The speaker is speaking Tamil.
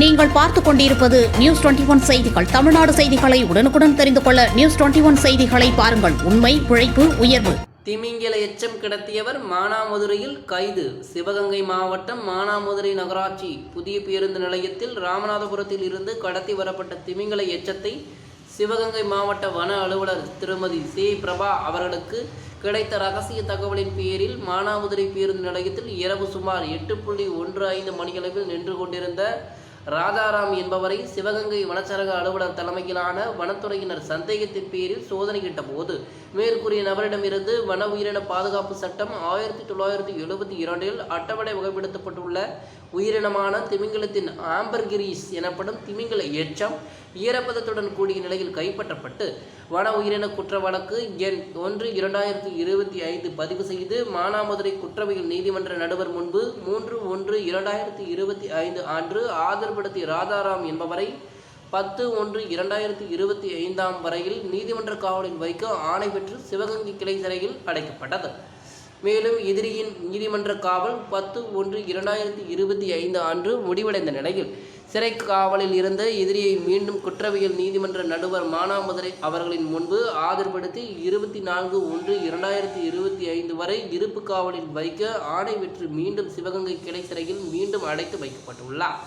நீங்கள் பார்த்துக் கொண்டிருப்பது நியூஸ் டுவெண்டி ஒன் செய்திகள். தமிழ்நாடு செய்திகளை உடனுக்குடன் தெரிந்து கொள்ள நியூஸ் டுவெண்டி ஒன் செய்திகளை பாருங்கள். உண்மை உழைப்பு உயர்வு. திமிங்கல எச்சம் கிடத்தியவர் மானாமதுரையில் கைது. சிவகங்கை மாவட்டம் மானாமதுரை நகராட்சி புதிய பேருந்து நிலையத்தில் ராமநாதபுரத்தில் இருந்து கடத்தி வரப்பட்ட திமிங்கல எச்சத்தை சிவகங்கை மாவட்ட வன அலுவலர் திருமதி சி. பிரபா அவர்களுக்கு கிடைத்த ரகசிய தகவலின் பேரில் மானாமதுரை பேருந்து நிலையத்தில் இரவு சுமார் எட்டு புள்ளி ஒன்று ஐந்து மணியளவில் நின்று கொண்டிருந்த ராஜாராம் என்பவரை சிவகங்கை வனச்சரக அலுவலர் தலைமையிலான வனத்துறையினர் சந்தேகத்தின் பேரில் சோதனையிட்ட போது மேற்கூறிய நபரிடமிருந்து வன உயிரின பாதுகாப்பு சட்டம் ஆயிரத்தி தொள்ளாயிரத்தி எழுபத்தி இரண்டில் அட்டவணை வகைப்படுத்தப்பட்டுள்ள உயிரினமான திமிங்கலத்தின் ஆம்பர்கிரீஸ் எனப்படும் திமிங்கல எச்சம் ஈரப்பதத்துடன் கூடிய நிலையில் கைப்பற்றப்பட்டு வன உயிரின குற்ற வழக்கு எண் ஒன்று இரண்டாயிரத்தி இருபத்தி ஐந்து பதிவு செய்து மானாமதுரை குற்றவியல் நீதிமன்ற நடுவர் முன்பு மூன்று ஒன்று இரண்டாயிரத்தி இருபத்தி ஐந்து அன்று ஆதரப்படுத்தி ராதாராம் என்பவரை பத்து ஒன்று இரண்டாயிரத்தி இருபத்தி ஐந்தாம் வரையில் நீதிமன்ற காவலில் வைக்க ஆணை பெற்று சிவகங்கை கிளை சிறையில் அடைக்கப்பட்டது. மேலும் எதிரியின் நீதிமன்ற காவல் பத்து ஒன்று இரண்டாயிரத்தி இருபத்தி ஐந்து அன்று முடிவடைந்த நிலையில் சிறை காவலில் இருந்த எதிரியை மீண்டும் குற்றவியல் நீதிமன்ற நடுவர் மானாமதுரை அவர்களின் முன்பு ஆதரப்படுத்தி இருபத்தி நான்கு ஒன்று இரண்டாயிரத்தி இருபத்தி ஐந்து வரை இருப்பு காவலில் வைக்க ஆணை பெற்று மீண்டும் சிவகங்கை கிளை சிறையில் மீண்டும் அடைத்து வைக்கப்பட்டுள்ளார்.